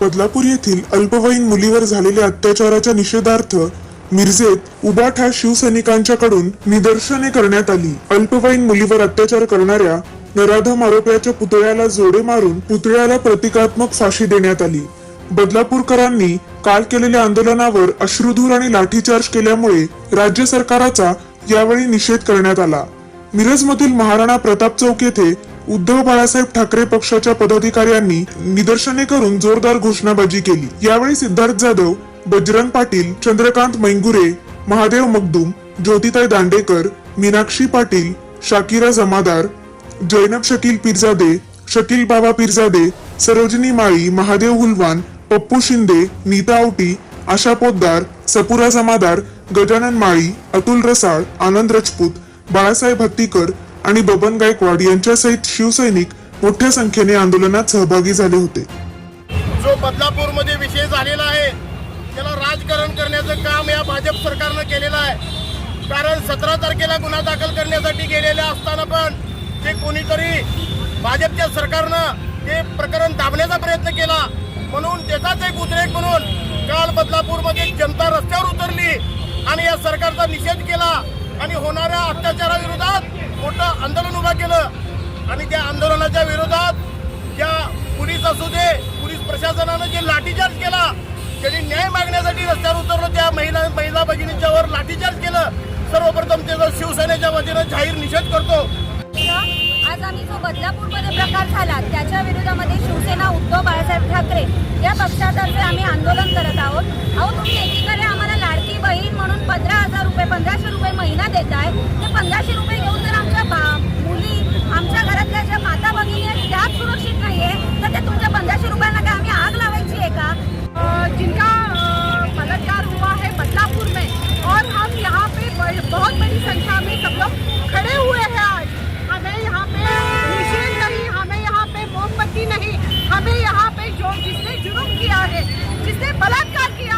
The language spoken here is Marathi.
बदलापूर येथील अल्पवयीन मुलीवर झालेल्या अत्याचाराच्या निषेधार्थ मिरजेत उबाठा शिवसैनिकांच्याकडून निदर्शने करण्यात आली. अल्पवयीन मुलीवर अत्याचार करणाऱ्या नराधम आरोपीच्या पुतळ्याला जोडे मारून पुतळ्याला प्रतिकात्मक फाशी देण्यात आली. बदलापूरकरांनी काल केलेल्या आंदोलनावर अश्रुधूर आणि लाठीचार्ज केल्यामुळे राज्य सरकाराचा यावेळी निषेध करण्यात आला. मिरजमधील महाराणा प्रताप चौक येथे उद्धव बाळासाहेब ठाकरे पक्षाच्या पदाधिकाऱ्यांनी निदर्शने करून जोरदार घोषणाबाजी केली. यावेळी सिद्धार्थ जाधव बजरंग पाटील चंद्रकांत मैंगुरे महादेव मगदूम ज्योतिताई दांडेकर मीनाक्षी पाटील शाकिरा जमादार जैनब शकील पिरजादे शकील बाबा पिरजादे सरोजिनी माळी महादेव हुलवान पप्पू शिंदे नीता आवटी आशा पोद्दार सपुरा जमादार गजानन माळी अतुल रसाळ आनंद राजपूत बाळासाहेब हत्तीकर आणि बबन गायकवाड यांच्यासहित शिवसैनिक मोठ्या संख्येने आंदोलनात सहभागी झाले होते. जो बदलापूरमध्ये विषय झालेला आहे त्याला राजकारण करण्याचं काम या भाजप सरकारनं केलेलं आहे. कारण सतरा तारखेला गुन्हा दाखल करण्यासाठी गेलेले असताना पण ते कोणीतरी भाजपच्या सरकारनं ते प्रकरण दाबण्याचा प्रयत्न केला. म्हणून त्याचाच एक उद्रेक म्हणून काल बदलापूरमध्ये जनता रस्त्यावर उतरली आणि या सरकारचा निषेध केला आणि होणार मोठं आंदोलन उभं केलं. आणि त्या आंदोलनाच्या विरोधात ज्या पोलीस असू दे पोलीस प्रशासनानं जे लाठीचार्ज केला त्यांनी न्याय मागण्यासाठी रस्त्यावर उतरलो त्या महिला महिला भगिनींच्यावर लाठीचार्ज केलं. सर्वप्रथम त्याचा शिवसेनेच्या वतीनं जाहीर निषेध करतो. आज आम्ही जो बदलापूरमध्ये प्रकार झाला त्याच्या विरोधामध्ये शिवसेना उद्धव बाळासाहेब ठाकरे या पक्षातर्फे आम्ही आंदोलन करत जो जिसने जुर्म किया है जिसने बलात्कार किया